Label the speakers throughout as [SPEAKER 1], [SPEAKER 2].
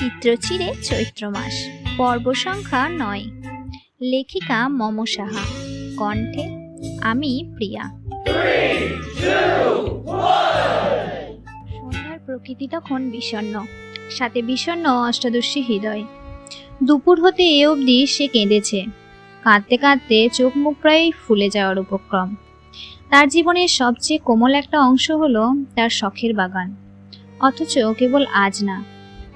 [SPEAKER 1] চিত্রচিরে চৈত্র মাস, পর্ব সংখ্যা নয়। লেখিকা মম সাহা, কণ্ঠে আমি প্রিয়া। সন্ধ্যার প্রকৃতি তখন বিষণ্ণ সাথে বিষণ্ণ অষ্টাদশী হৃদয়। দুপুর হতে এ অবধি সে কেঁদেছে, কাঁদতে কাঁদতে চোখ মুখ প্রায় ফুলে যাওয়ার উপক্রম। তার জীবনের সবচেয়ে কোমল একটা অংশ হলো তার শখের বাগান, অথচ কেবল আজ না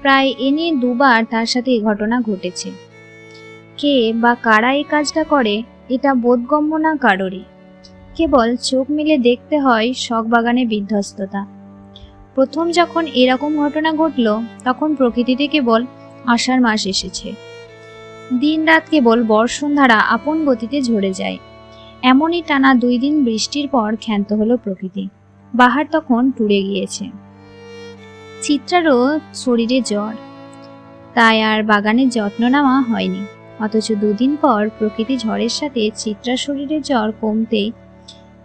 [SPEAKER 1] প্রায় এ নিয়ে দুবার তার সাথে এই ঘটনা ঘটেছে। কে বা কারা এই কাজটা করে, এটা বোধগম্য না কারোরই। কেবল চোখ মিলে দেখতে হয় শখ বাগানে বিধ্বস্ততা। প্রথম যখন এরকম ঘটনা ঘটল, তখন প্রকৃতিতে কেবল আষাঢ় মাস এসেছে। দিন রাত কেবল বর্ষণধারা আপন গতিতে ঝরে যায়। এমনই টানা দুই দিন বৃষ্টির পর ক্ষান্ত হলো প্রকৃতি। বাহার তখন টুড়ে গিয়েছে। চিত্রারও শরীরে জ্বর। তাই আর বাগানের যত্ন নেওয়া হয়নি। অথচ দুদিন পর প্রকৃতি ঝড়ের সাথে চিত্রার শরীরে জ্বর কমতেই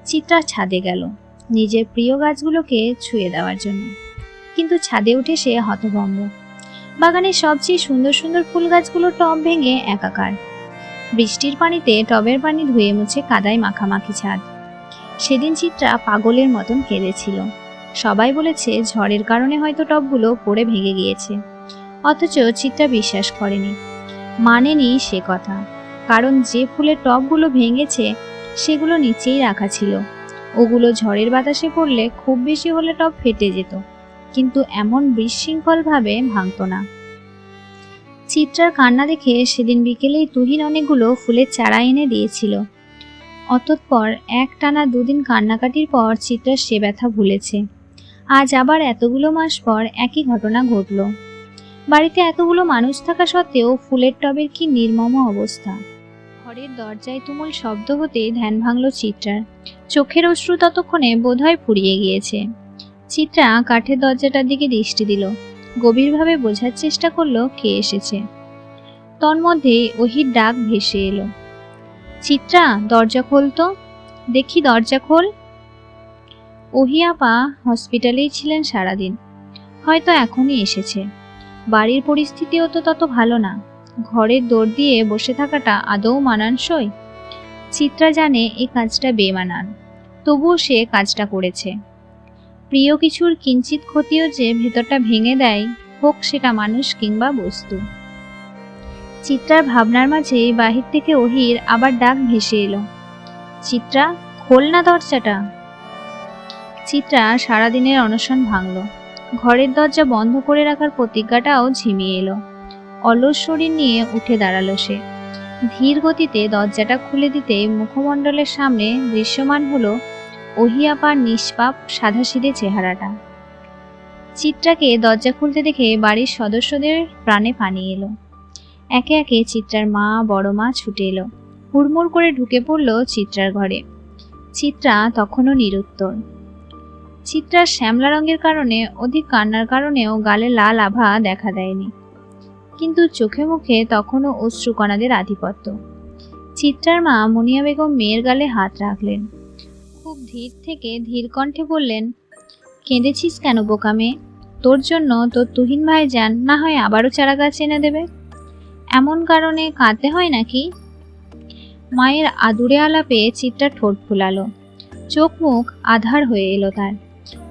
[SPEAKER 1] চিত্রা ছাদে গেল নিজের প্রিয় গাছগুলোকে ছুঁয়ে দেওয়ার জন্য। কিন্তু ছাদে উঠে সে হতভম্ব। বাগানের সবচেয়ে সুন্দর সুন্দর ফুল গাছগুলো টব ভেঙে একাকার। বৃষ্টির পানিতে টবের পানি ধুয়ে মুছে কাদায় মাখামাখি ছাদ। সেদিন চিত্রা পাগলের মতন কেঁদেছিল। সবাই বলেছে ঝড়ের কারণে হয়তো টবগুলো পড়ে ভেঙে গিয়েছে। অথচ চিত্রা বিশ্বাস করেনি। মানেনি সে কথা। কারণ যে ফুলের টবগুলো ভেঙেছে, সেগুলো নিচেই রাখা ছিল। ওগুলো ঝড়ের বাতাসে পড়লে খুব বেশি হলে টব ফেটে যেত। কিন্তু এমন বিশৃঙ্খলভাবে ভাঙতো না। চিত্রার কান্না দেখে সেদিন বিকেলেই তুহিন অনেকগুলো ফুলের চারা এনে দিয়েছিল। অতঃপর এক টানা দুদিন কান্নাকাটির পর চিত্রা সে ব্যথা ভুলেছে। আজ আবার এতগুলো মাস পর একই ঘটনা ঘটল। বাড়িতে এতগুলো মানুষ থাকা সত্ত্বেও ফুলের টবের কি নির্মম অবস্থা। ঘরের দরজায় তুমুল শব্দ হতে ধ্যান ভাঙল চিত্রার। চোখের অশ্রু ততক্ষণে বোধহয় ফুরিয়ে গিয়েছে। চিত্রা কাঠের দরজাটার দিকে দৃষ্টি দিল। গভীরভাবে বোঝার চেষ্টা করল কে এসেছে। তন্মধ্যে ওহির ডাক ভেসে এলো। চিত্রা, দরজা খোল তো। দেখি দরজা খোল। ওহিয়াপা হসপিটালেই ছিলেন সারাদিন। হয়তো এখনই এসেছে। বাড়ির পরিস্থিতিও তো তত ভালো না। ঘরের দৌড় দিয়ে বসে থাকাটা আদৌ মানানসই? চিত্রা জানে এই কাজটা বেমানান, তবুও সে কাজটা করেছে। প্রিয় কিছুর কিঞ্চিত ক্ষতিও যে ভেতরটা ভেঙে দেয়, হোক সেটা মানুষ কিংবা বস্তু। চিত্রার ভাবনার মাঝে বাহির থেকে ওহির আবার ডাক ভেসে এলো। চিত্রা, খোল না দরজাটা। চিত্রা সারাদিনের অনশন ভাঙল। ঘরের দরজা বন্ধ করে রাখার প্রতিজ্ঞাটাও ঝিমিয়ে এলো। অলস শরীর নিয়ে উঠে দাঁড়াল সে। ধীর গতিতে দরজাটা খুলে দিতে মুখমণ্ডলের সামনে দৃশ্যমান হলো ওহিয়াপার নিষ্পাপ সাধাসিধে চেহারাটা। চিত্রাকে দরজা খুলতে দেখে বাড়ির সদস্যদের প্রাণে পানি এলো। একে একে চিত্রার মা, বড় মা ছুটে এলো। হুড়মুড় করে ঢুকে পড়ল চিত্রার ঘরে। চিত্রা তখনও নিরুত্তর। চিত্রার শ্যামলা রঙের কারণে অধিক কান্নার কারণেও গালে লাল আভা দেখা দেয়নি। কিন্তু চোখে মুখে তখনও অশ্রুকণাদের আধিপত্য। চিত্রার মা মুনিয়া বেগম মেয়ের গালে হাত রাখলেন। খুব ধীর থেকে ধীর কণ্ঠে বললেন, কেঁদেছিস কেন বোকা মেয়ে? তোর জন্য তোর তুহিন ভাই যান না হয় আবারও চারা গাছ এনে দেবে? এমন কারণে কাঁদতে হয় নাকি? মায়ের আদুরে আলাপে চিত্রা ঠোঁট ফুলালো। চোখ মুখ আধার হয়ে এলো তার।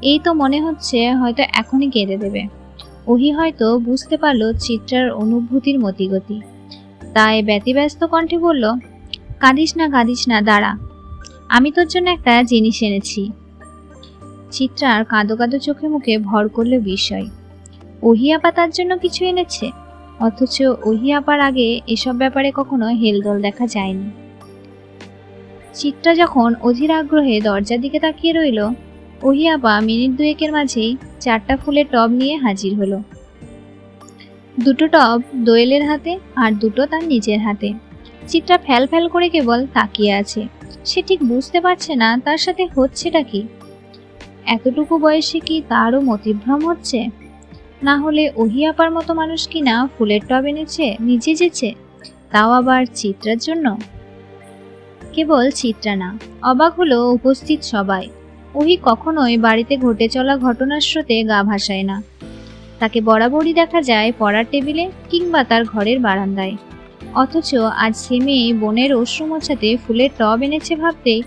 [SPEAKER 1] এই তো মনে হচ্ছে হয়তো এখনই কেঁদে দেবে। ওহি হয়তো বুঝতে পারল চিত্রার অনুভূতির মতিগতি। তাই ব্যতিব্যস্ত কণ্ঠে বলল, কাঁদিস না কাঁদিস না, দাঁড়া। আমি তোর জন্য একটা জিনিস এনেছি। চিত্রার কাঁদো কাঁদো চোখে মুখে ভর করল বিস্ময়। ওহিয়াপা তার জন্য কিছু এনেছে? অথচ ওহিয়াপার আগে এসব ব্যাপারে কখনো হেলদোল দেখা যায়নি। চিত্রা যখন অধীর আগ্রহে দরজার দিকে তাকিয়ে রইল ওহিয়াপা মিনিট দুয়েকের মাঝেই চারটা ফুলের টব নিয়ে হাজির হলো। দুটো টব দোয়েলের হাতে আর দুটো তার নিজের হাতে। চিত্রা ফ্যাল ফ্যাল করে কেবল তাকিয়ে আছে। সে ঠিক বুঝতে পারছে না তার সাথে হচ্ছেটা কি। এতটুকু বয়সে কি তারও মতিভ্রম হচ্ছে? না হলে ওহিয়াপার মতো মানুষ কি না ফুলের টব এনেছে, নিজে যেছে? তাও আবার চিত্রার জন্য? কেবল চিত্রা না, অবাক হলো উপস্থিত সবাই। ওহি কখনোই বাড়িতে ঘটে চলা ঘটনার স্রোতে গা ভাসায় না। তাকে বরাবরই দেখা যায় পড়ার টেবিলে কিংবা তার ঘরের বারান্দায়। অথচ আজ সে মেয়ে বনের অশ্রু মোছাতে ফুলের টব এনেছে ভাবতেই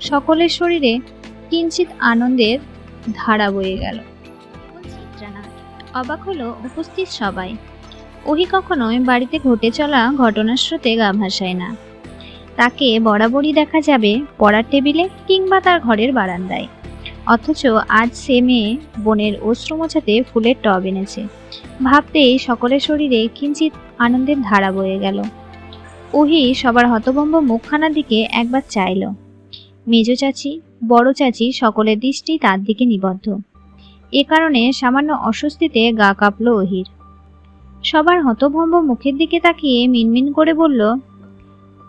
[SPEAKER 1] সকলের শরীরে কিঞ্চিত আনন্দের ধারা বয়ে গেল। অবাক হলো উপস্থিত সবাই। ওহি কখনোই বাড়িতে ঘটে চলা ঘটনার স্রোতে গা ভাসায় না। তাকে বরাবরই দেখা যাবে পড়ার টেবিলে কিংবা তার ঘরের বারান্দায়। অথচ আজ সে মেয়ে বনের অশ্রু মোছাতে ফুলের টব এনেছে। ভাবতেই সকলের শরীরে কিঞ্চিত আনন্দের ধারা বয়ে গেল। ওহি সবার হতভম্ব মুখখানার দিকে একবার চাইল। মেজ চাচি, বড় চাচি সকলের দৃষ্টি তার দিকে নিবদ্ধ। এ কারণে সামান্য অস্বস্তিতে গা কাঁপল ওহির। সবার হতভম্ব মুখের দিকে তাকিয়ে মিনমিন করে বলল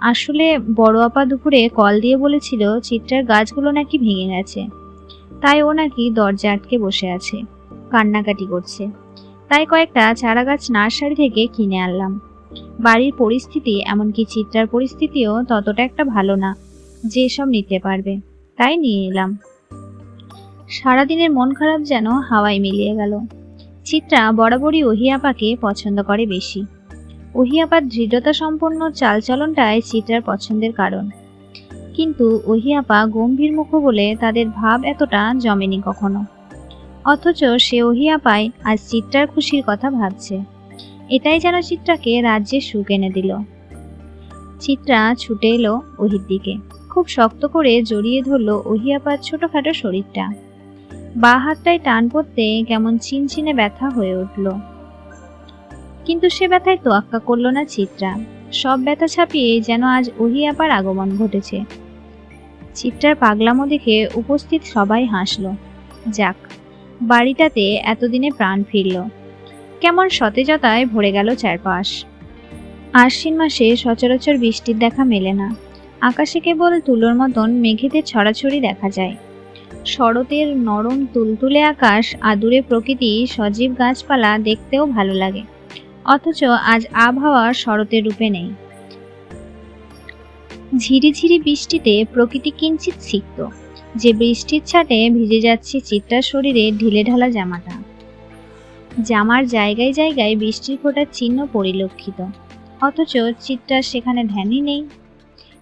[SPEAKER 1] আসলে বড় আপা দুপুরে কল দিয়ে বলেছিল, চিত্রার গাছগুলো নাকি ভেঙে গেছে। তাই ও নাকি দরজা আটকে বসে আছে, কান্নাকাটি করছে। তাই কয়েকটা চারা গাছ নার্সারি থেকে কিনে আনলাম। বাড়ির পরিস্থিতি, এমনকি চিত্রার পরিস্থিতিও ততটা একটা ভালো না, যে সব নিতে পারবে, তাই নিয়ে এলাম। সারাদিনের মন খারাপ যেন হাওয়ায় মিলিয়ে গেল। চিত্রা বরাবরই ওহিয়াপাকে পছন্দ করে বেশি। ওহিয়াপার দৃঢ়তা সম্পন্ন চালচলনটাই চিত্রার পছন্দের কারণ। কিন্তু ওহিয়াপা গম্ভীর মুখ বলে তাদের ভাব এতটা জমেনি কখনো। অথচ সে ওহিয়াপায় আজ চিত্রার খুশির কথা ভাবছে। এটাই যেন চিত্রাকে রাজ্যে সুখ এনে দিল। চিত্রা ছুটে এলো ওহির দিকে। খুব শক্ত করে জড়িয়ে ধরল ওহিয়াপার ছোটখাটো শরীরটা। বা হাতটায় টান পড়তে কেমন চিনচিনে ব্যথা হয়ে উঠল। কিন্তু সে ব্যথায় তোয়াক্কা করল না চিত্রা। সব ব্যথা ছাপিয়ে যেন আজ ওহিয়াপার আগমন ঘটেছে। চিত্রার পাগলামো দেখে উপস্থিত সবাই হাসলো। যাক, বাড়িটাতে এতদিনে প্রাণ ফিরল। কেমন সতেজতায় ভরে গেল চারপাশ। আশ্বিন মাসে সচরাচর বৃষ্টির দেখা মেলে না। আকাশে কেবল তুলোর মতন মেঘেতে ছড়াছড়ি দেখা যায়। শরতের নরম তুলতুলে আকাশ, আদুরে প্রকৃতি, সজীব গাছপালা দেখতেও ভালো লাগে। অথচ আজ আবহাওয়া শরতের রূপে নেই। ঝিরিঝিরি বৃষ্টিতে প্রকৃতি কিঞ্চিত সিক্ত। যে বৃষ্টির ছাটে ভিজে যাচ্ছে চিত্রার শরীরে ঢিলে ঢালা জামাটা। জামার জায়গায় জায়গায় বৃষ্টির ফোঁটার চিহ্ন পরিলক্ষিত। অথচ চিত্রার সেখানে ধ্যানই নেই।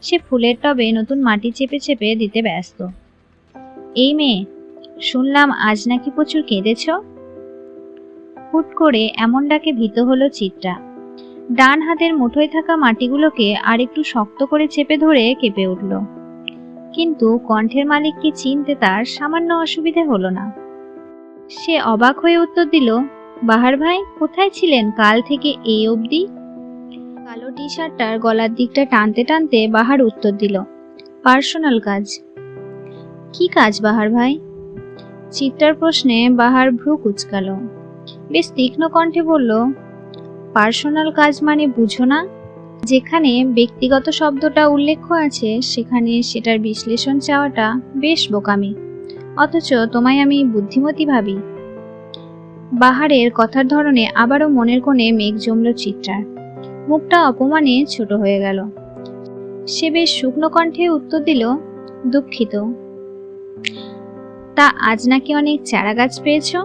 [SPEAKER 1] সে ফুলের টবে নতুন মাটি চেপে চেপে দিতে ব্যস্ত। এই মেয়ে, শুনলাম আজ নাকি প্রচুর কেঁদেছ? হুট করে এমন ডাকে ভীত হলো চিত্রা। ডান হাতের মুঠোয় থাকা মাটিগুলোকে আর একটু শক্ত করে চেপে ধরে কেঁপে উঠল। কিন্তু কণ্ঠের মালিককে চিনতে তার সামান্য অসুবিধে হলো না। সে অবাক হয়ে উত্তর দিল, বাহার ভাই, কোথায় ছিলেন কাল থেকে এই অবধি? কালো টি শার্টটার গলার দিকটা টানতে টানতে বাহার উত্তর দিল, পার্সোনাল কাজ। কি কাজ বাহার ভাই? চিত্রার প্রশ্নে বাহার ভ্রু কুচকাল। বেশ তীক্ষ্ণ কণ্ঠে বলল, পার্সোনাল কাজ মানে বুঝো না। যেখানে ব্যক্তিগত শব্দটা উল্লেখ আছে, সেখানে সেটার বিশ্লেষণ চাওয়াটা বেশ বোকামি। অথচ তোমায় আমি বুদ্ধিমতী ভাবি। বাহারের কথার ধরনে আবারও মনের কোণে মেঘ জমল চিত্রার। মুখটা অপমানে ছোট হয়ে গেল। সে বেশ শুকনো কণ্ঠে উত্তর দিল, দুঃখিত। তা আজ নাকি অনেক চারা গাছ পেয়েছ?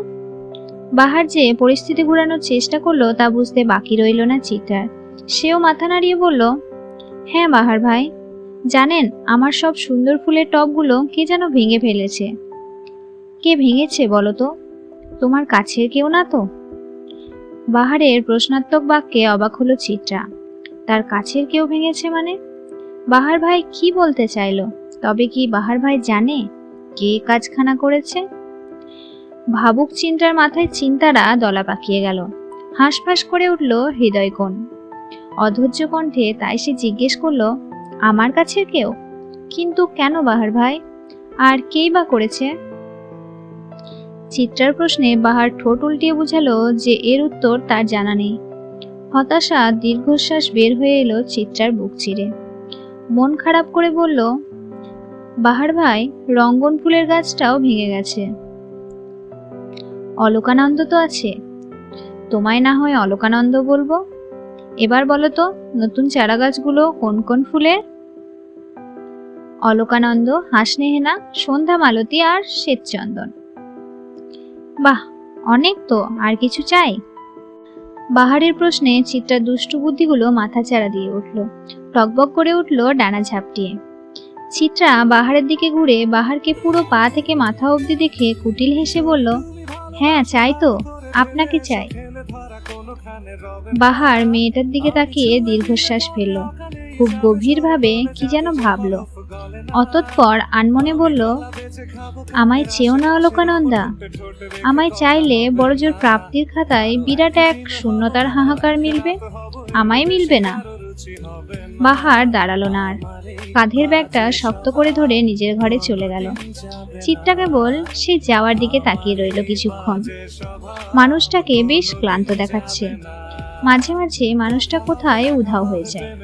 [SPEAKER 1] বাহার যে পরিস্থিতি ঘুরানোর চেষ্টা করল তা বুঝতে বাকি রইল না চিত্রার। সেও মাথা নাড়িয়ে বলল হ্যাঁ বাহার ভাই, জানেন আমার সব সুন্দর ফুলের টবগুলো কে যেন ভেঙে ফেলেছে। কে ভেঙেছে বলো তো? তোমার কাছের কেউ না তো? বাহারের প্রশ্নাত্মক বাক্যে অবাক হলো চিত্রা। তার কাছের কেউ ভেঙেছে মানে? বাহার ভাই কি বলতে চাইলো? তবে কি বাহার ভাই জানে কে কাজখানা করেছে? ভাবুক চিন্তার মাথায় চিন্তারা দলা পাকিয়ে গেল। হাঁসফাঁস করে উঠল হৃদয়কোণ অধৈর্য কণ্ঠে তাই সে জিজ্ঞেস করল, আমার কাছে কেউ? কিন্তু কেন বাহার ভাই? আর কেই বা করেছে? চিত্রার প্রশ্নে বাহার ঠোঁট উল্টিয়ে বুঝালো যে এর উত্তর তার জানা নেই। হতাশা, দীর্ঘশ্বাস বের হয়ে এলো চিত্রার বুক চিরে। মন খারাপ করে বলল, বাহার ভাই, রঙ্গন ফুলের গাছটাও ভেঙে গেছে। অলোকানন্দ তো আছে। তোমায় না হয় অলোকানন্দ বলব? এবার বলো তো, নতুন চারা গাছগুলো কোন কোন ফুলের? অলোকানন্দ হাসনেহেনা সন্ধ্যা মালতী আর শ্বেতচন্দন। বাহ, অনেক তো, আর কিছু চাই? বাহারের প্রশ্নে চিত্রার দুষ্টু বুদ্ধিগুলো মাথা চাড়া দিয়ে উঠল। টকবক করে উঠল ডানা ঝাপটিয়ে। চিত্রা বাহারের দিকে ঘুরে বাহারকে পুরো পা থেকে মাথা অবধি দেখে কুটিল হেসে বলল হ্যাঁ চাই তো। আপনাকে চাই। বাহার মেয়েটার দিকে তাকিয়ে দীর্ঘশ্বাস ফেলল। খুব গভীরভাবে কি যেন ভাবল। অতঃপর আনমনে বলল, আমায় চেয়েও না, অলোকানন্দা। আমায় চাইলে বড়জোর প্রাপ্তির খাতায় বিরাট এক শূন্যতার হাহাকার মিলবে। আমায় মিলবে না। বাহার দাঁড়াল না আর। কাঁধের ব্যাগটা শক্ত করে ধরে নিজের ঘরে চলে গেল। চিত্রা কেবল সে যাওয়ার দিকে তাকিয়ে রইল কিছুক্ষণ। মানুষটাকে বেশ ক্লান্ত দেখাচ্ছে। মাঝে মাঝে মানুষটা কোথায় উধাও হয়ে যায়।